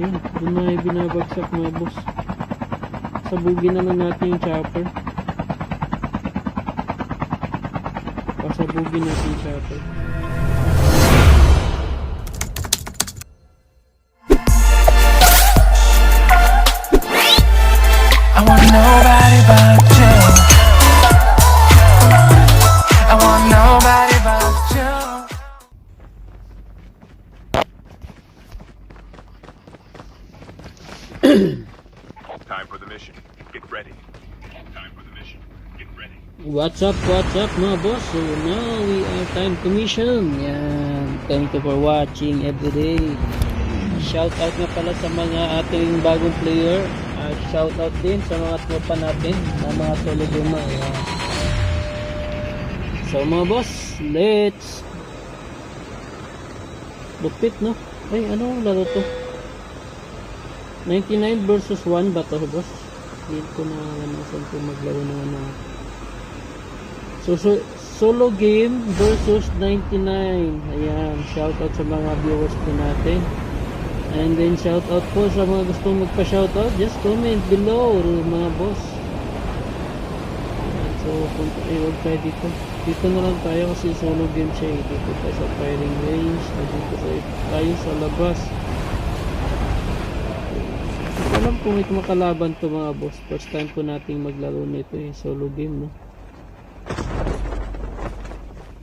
Yan, doon na yung binabagsak mga boss. Sabugin na lang natin yung chopper. Pasabugin natin yung chopper. Get ready. Time for the mission. Get ready. What's up, what's up mga boss? So now we are time commission. Yan. Thank you for watching every day. Shout out nga pala sa mga ating bagong player. At shout out din sa mga tropa natin na mga gamer. Yan. So mga boss, let's Lupit no? Ay, ano laro to? 99 versus 1 ba to, boss? Hindi ko na alam saan ko maglaro ng ano. So, so, solo game versus 99. Ayan, shout out sa mga viewers po natin. And then shout out po sa mga gustong magpa-shout out, just comment below mga boss. So, punta eh, huwag dito. Dito na lang tayo kasi solo game siya eh. Dito tayo sa firing range. Dito tayo sa labas. Kung may makalaban to mga boss. First time po nating maglaro nito eh. Solo game no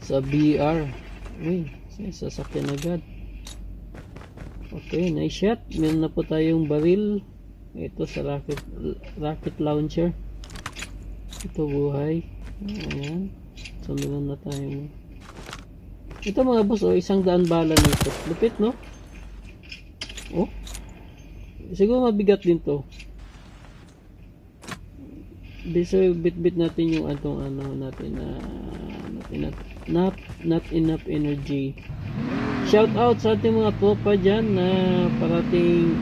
sa BR. Uy, sa sasakyan agad. Okay, nice shot. Meron na po tayong baril. Ito sa rocket rocket launcher. Ito buhay. Ayan. Sundan na tayo. Ito mga boss, oh, isang daan bala nito. Lupit, no? Oh. Siguro mabigat din to. So bit-bit natin yung atong ano natin na not enough not, not enough energy. Shout out sa ating mga tropa diyan na parating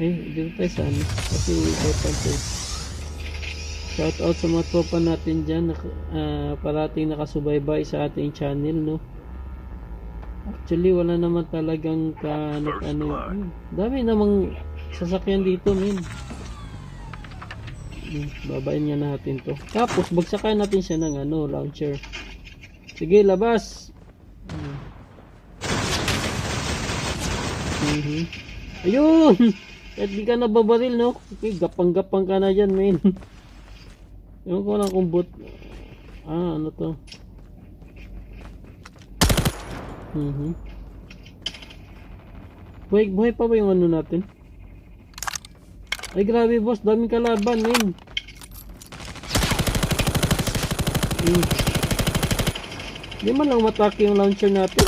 ay dito tayo sa ano kasi important to. Shout out sa mga tropa natin diyan na ah, parating nakasubaybay sa ating channel no. Actually wala naman talagang ka ano, hmm, dami namang sasakyan dito min. Hmm, babain nga natin to. Tapos, bagsakan natin siya ng ano, launcher. Sige, labas. Hmm. Mhm. Ayun! At di ka nababaril, no? Okay, gapang-gapang ka na dyan, men. Ewan ko lang kung boot. Ah, ano to? Mhm. Buhay, pa ba yung ano natin? Ay grabe boss, daming kalaban men. Hmm. Di man lang matake yung launcher natin.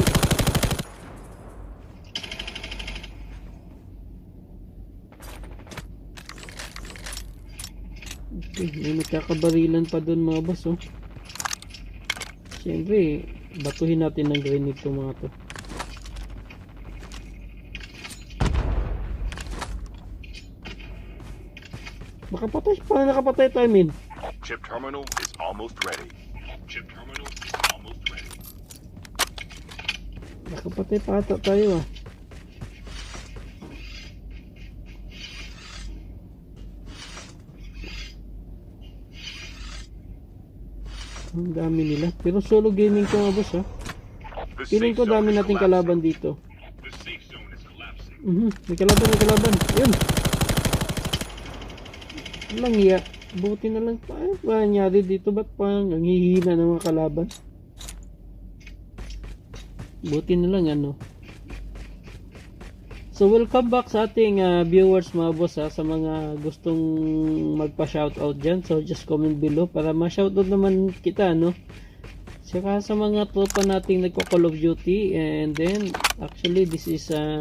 Okay, may magkakabarilan pa doon mga boss oh. Siyempre, batuhin natin ng grenade itong mga to. Makapatay pa, nakapatay tayo min. Chip terminal is almost ready. Chip terminal is almost ready. Nakapatay pa ata tayo ah. Ang dami nila. Pero solo gaming ko nga boss ha. Safe ko dami nating kalaban dito. Mhm, may kalaban, may kalaban. Yun. Walang iya. Buti na lang. Ano ba nangyari dito? Ba't parang ang hihina ng mga kalaban? Buti na lang ano. So welcome back sa ating ah, viewers mga boss ha, sa mga gustong magpa-shoutout dyan. So just comment below para ma-shoutout naman kita no. Saka sa mga tropa nating nagko-Call of Duty and then actually this is uh,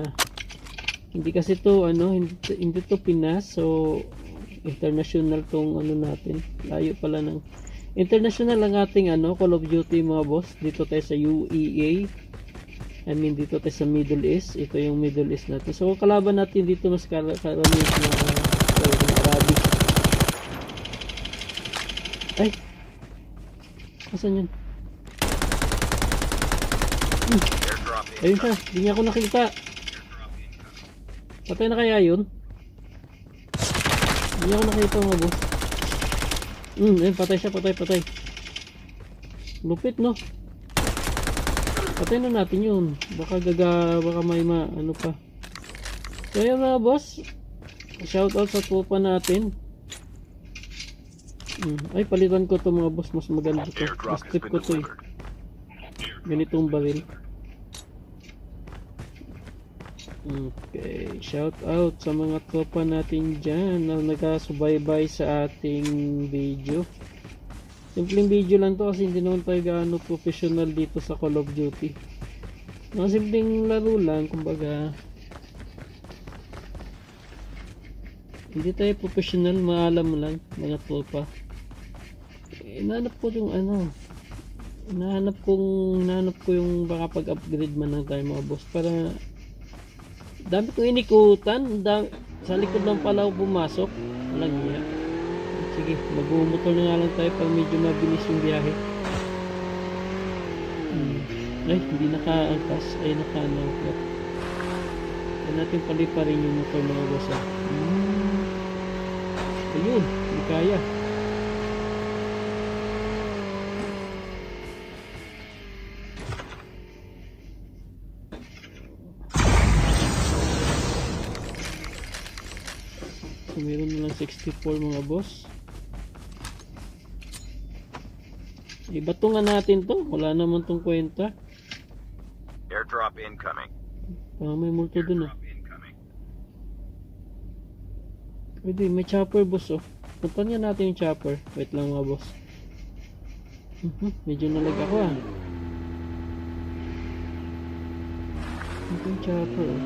hindi kasi to ano hindi, hindi to Pinas so international tong ano natin layo pala ng international ang ating ano Call of Duty mga boss dito tayo sa UEA I mean dito tayo sa Middle East ito yung Middle East natin so kalaban natin dito mas kar- karamihan na uh, Arabic ay asan yun Airdrop ayun siya hindi niya ako nakita Patay na kaya yun? Hindi ako nakita mga boss. Hmm, ayun, patay siya, patay, patay. Lupit, no? Patay na natin yun. Baka gaga, baka may ma, ano pa. So, ayun mga boss. Shoutout sa tropa natin. Hmm. Ay, palitan ko to mga boss. Mas maganda to. Mas trip ko to eh. Ganitong baril. Okay, shout out sa mga tropa natin dyan na nagkasubaybay sa ating video. Simpleng video lang to kasi hindi naman tayo gaano professional dito sa Call of Duty. Mga simpleng laro lang, kumbaga. Hindi tayo professional, maalam lang, mga tropa. Eh, nahanap ko yung ano, nahanap kong nahanap ko yung baka pag-upgrade man lang tayo mga boss para dami kong inikutan dami, sa likod lang pala ako pumasok walang niya sige magbumotor na lang tayo pag medyo mabilis yung biyahe hmm. ay hindi nakaangkas ay naka-anangkat kaya natin paliparin yung motor mga boss ah. hmm. ayun hindi kaya So, meron na lang 64 mga boss. Ibatungan natin to. Wala naman tong kwenta. Airdrop incoming. Ah, may multo dun ah. Pwede, may chopper boss oh. Punta niya natin yung chopper. Wait lang mga boss. Mhm, medyo nalag ako ah. Ito yung chopper oh.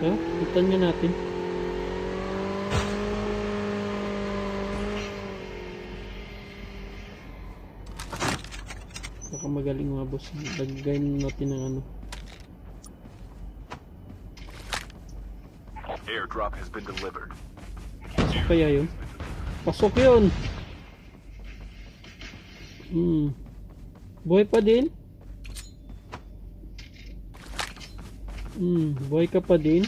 So, punta niya natin. Baka magaling mga boss. Lagyan natin ng ano. Airdrop has been delivered. Pasok kaya yun? Pasok yun! Hmm. Buhay pa din? Hmm. Buhay ka pa din?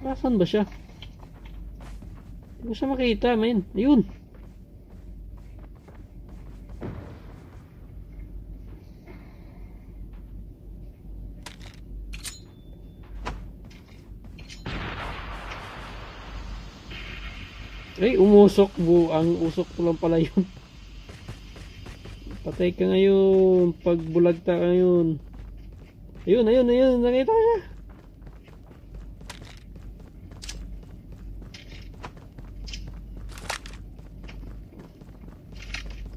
Nasaan ba siya? Hindi ko siya makita, men. Ayun! Ay, umusok bu. Ang usok ko lang pala yun. Patay ka ngayon. Pagbulagta ka ngayon. Ayun, ayun, ayun. Nakita ko siya.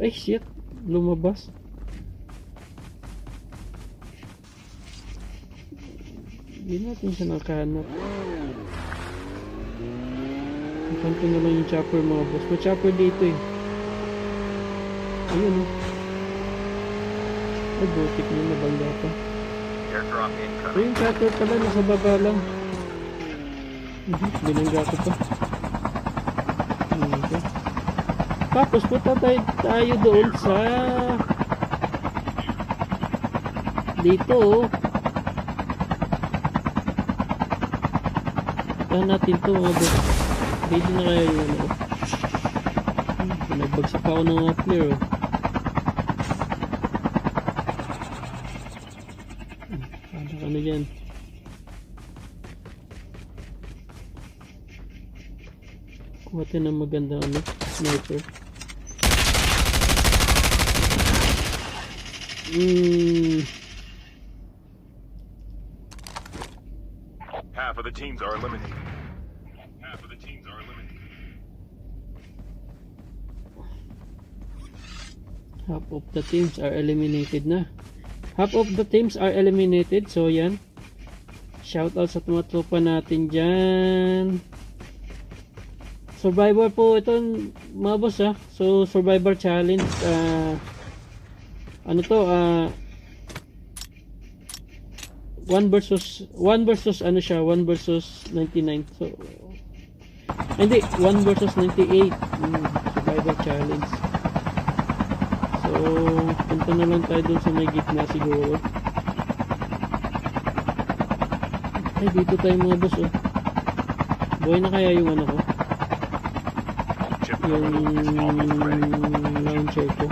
Ay, shit. Lumabas. Hindi natin siya nakahanap. Kanto na lang yung chopper mga boss. May chopper dito eh. Ayun oh. Ay, butik na nabangga pa. Incoming. yung chopper pala, nasa baba lang. Mhm, binangga ko pa. Okay. Tapos punta tayo, tayo doon sa dito oh. Puntahan natin to mga boss. Ready na kaya yung ano. Hmm, Pinagbagsak ako ng oh. Dyan? Kuha tayo ng magandang ano, sniper. Hmm. Half of the teams are eliminated. Half of the teams are eliminated na. Half of the teams are eliminated. So, yan. Shout out sa mga natin dyan. Survivor po ito mga boss ha. So, Survivor Challenge. ah ano to? ah 1 versus 1 versus ano siya 1 versus 99 so hindi 1 versus 98 mm, survivor challenge So, punta na lang tayo dun sa may gitna siguro. Ay, dito tayo mga boss, oh. Buhay na kaya yung ano ko? Yung launcher ko.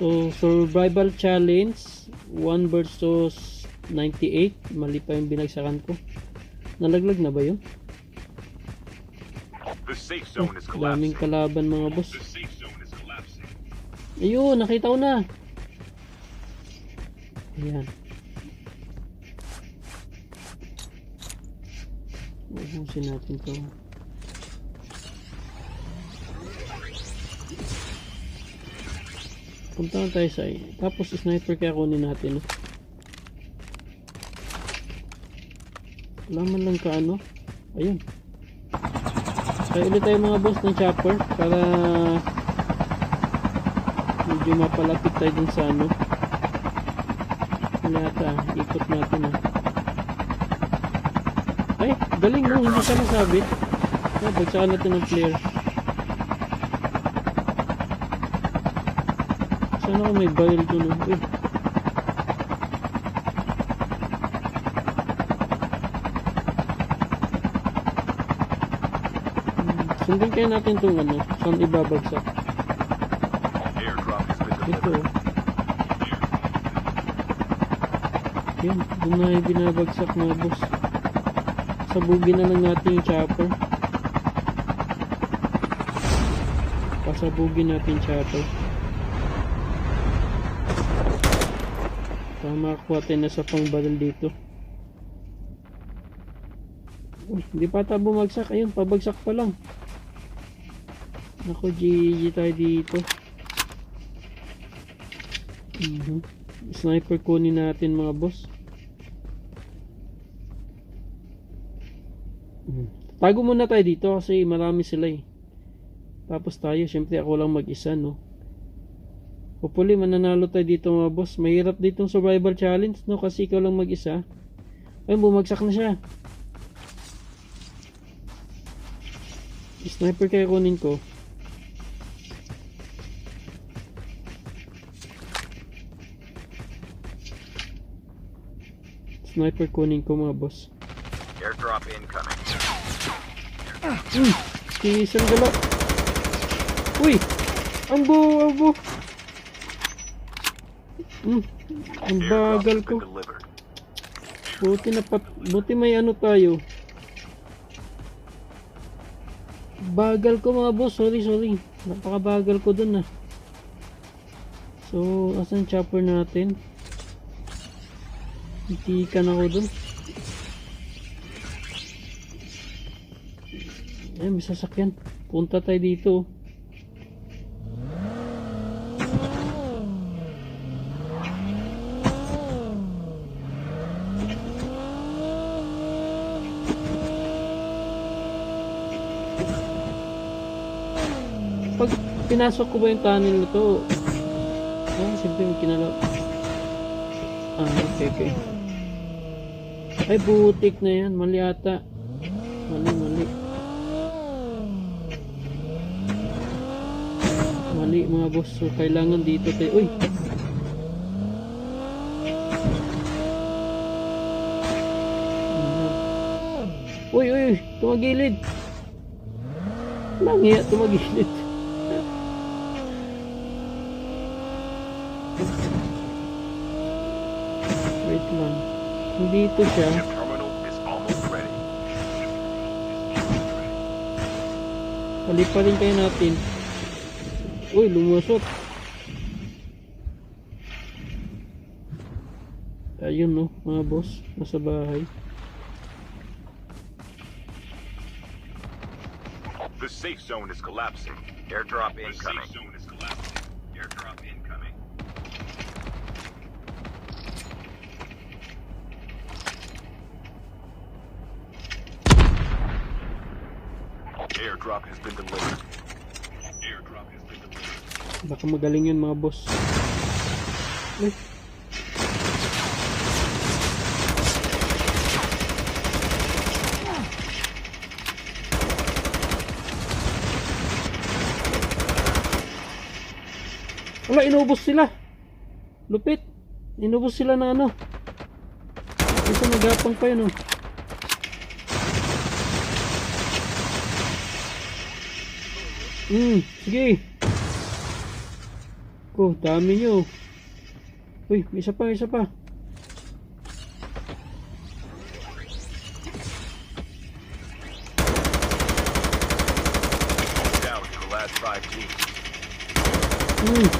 So, survival challenge 1 versus 98 Mali pa yung binagsakan ko Nalaglag na ba yun? Is Daming kalaban mga boss. Ayun, nakita ko na. Ayan. Ubusin natin to. Punta na tayo sa Tapos sniper kaya kunin natin no? Wala man lang ka ano? Ayun Kaya ulit tayo mga boss ng chopper Para Medyo mapalapit tayo dun sa ano. Yata Ikot natin ah. Ay, galing no, hindi siya nasabi Ah, bagsakan natin ng player. Sana ko may barrel dun no Uy, Hmm, Sundin kaya natin itong ano, saan ibabagsak. Ito. Yan, doon na yung binabagsak mga boss. Sabugin na lang natin yung chopper. Pasabugin natin yung chopper. Para makakuha tayo na sa pang barrel dito. Uy, hindi pa ata bumagsak. Ayun, pabagsak pa lang. Ako, GG tayo dito. Mhm. Sniper kunin natin mga boss. Mhm. Tago muna tayo dito kasi marami sila eh. Tapos tayo, syempre ako lang mag-isa no. Hopefully mananalo tayo dito mga boss. Mahirap dito survival challenge no kasi ikaw lang mag-isa. Ayun, bumagsak na siya. Sniper kaya kunin ko. Sniper kunin ko mga boss. Airdrop incoming. Si Sandala. Uy! Ambo! Ambo! Hmm. Ang bagal ko. Buti na pat... Buti may ano tayo. Bagal ko mga boss. Sorry, sorry. Napakabagal ko dun ah. So, asan chopper natin? Itikan ako dun. Ay, may sasakyan. Punta tayo dito. Pag pinasok ko ba yung tunnel na to, ay, siyempre may kinalaw. Ah, okay, okay. Ay, butik na yan. Mali ata. Mali, mali. Mali mga boss. So, kailangan dito tayo. Uy! Uy, uy! Tumagilid! Langya, tumagilid. Wait lang. Kung dito siya, ready. paliparin kayo natin. Uy, lumusot. Ayun no, mga boss, nasa bahay. The safe zone is collapsing. Airdrop incoming. The safe zone is collapsing. Airdrop incoming. Airdrop has been delivered. Airdrop has been delivered. Baka magaling yun mga boss. Uy. Wala, inubos sila. Lupit. Inubos sila ng ano. Ito nagapang pa yun oh. Hmm, sige. Ko, dami nyo. Uy, may isa pa, may isa pa. Hmm.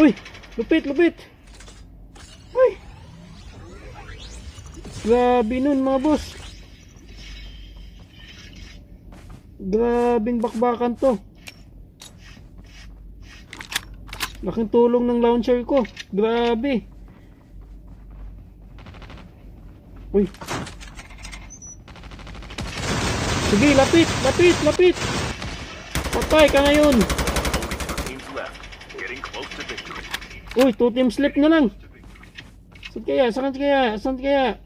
Uy! Lupit, lupit! Grabe nun mga boss. Grabing bakbakan to. Laking tulong ng launcher ko. Grabe. Uy. Sige, lapit, lapit, lapit. Patay ka ngayon. Uy, two team slip na lang. Saan kaya? Saan kaya? Saan kaya?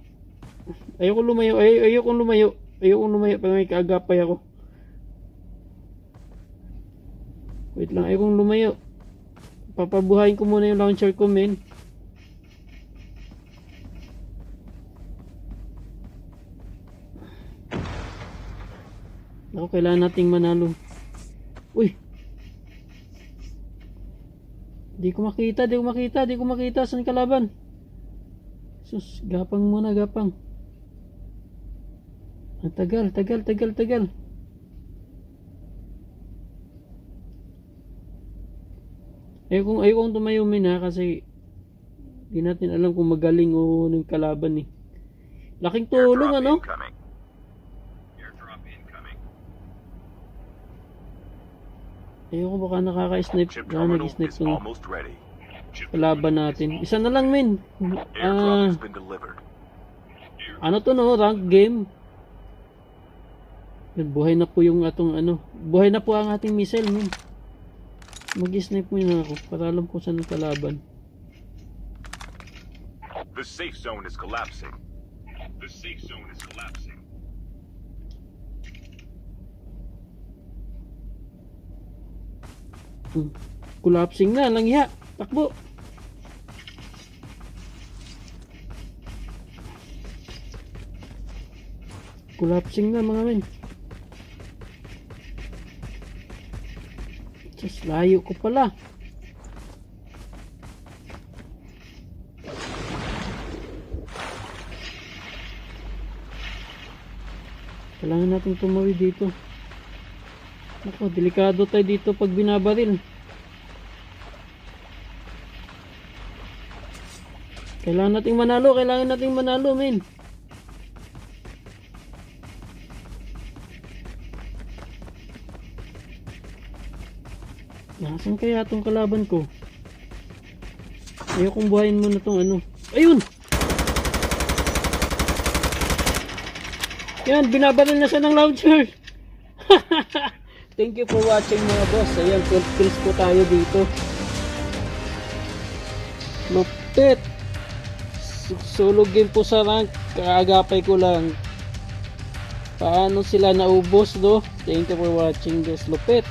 Ayoko lumayo. Ay, ayoko lumayo. Ayoko lumayo pag may kaagapay ako. Wait lang, ayoko lumayo. Papabuhayin ko muna yung launcher ko, men. Ako, kailangan nating manalo. Uy! Di ko makita, di ko makita, di ko makita. Saan kalaban? Sus, gapang muna, gapang. Tagal, tagal, tagal, tagal. Ayaw kong, ayaw kong tumayo min ha, kasi di natin alam kung magaling o ng kalaban eh. Laking tulong ano? incoming. Airdrop incoming. Ayaw ko baka nakaka-snipe, baka nag-snipe. Chip kalaban natin. Isa na lang min. Airdrop Ah, delivered. ano to no, rank game. Buhay na po yung atong ano, buhay na po ang ating missile min. Mag-snipe muna ako para alam ko saan ang kalaban. The safe zone is collapsing. The safe zone is collapsing. Hmm. Collapsing na, langya. Takbo. Collapsing na mga men. Just layo ko pala. Kailangan natin tumawid dito. Ako, delikado tayo dito pag binabaril. Kailangan nating manalo, kailangan nating manalo, men. Nasaan kaya tong kalaban ko? Ayokong buhayin muna tong ano. Ayun! Yan, binabaril na siya ng launcher. Thank you for watching mga boss. Ayan, 12 kills po tayo dito. Lupit. Solo game po sa rank. Kaagapay ko lang. Paano sila naubos do? Thank you for watching this. Lupit.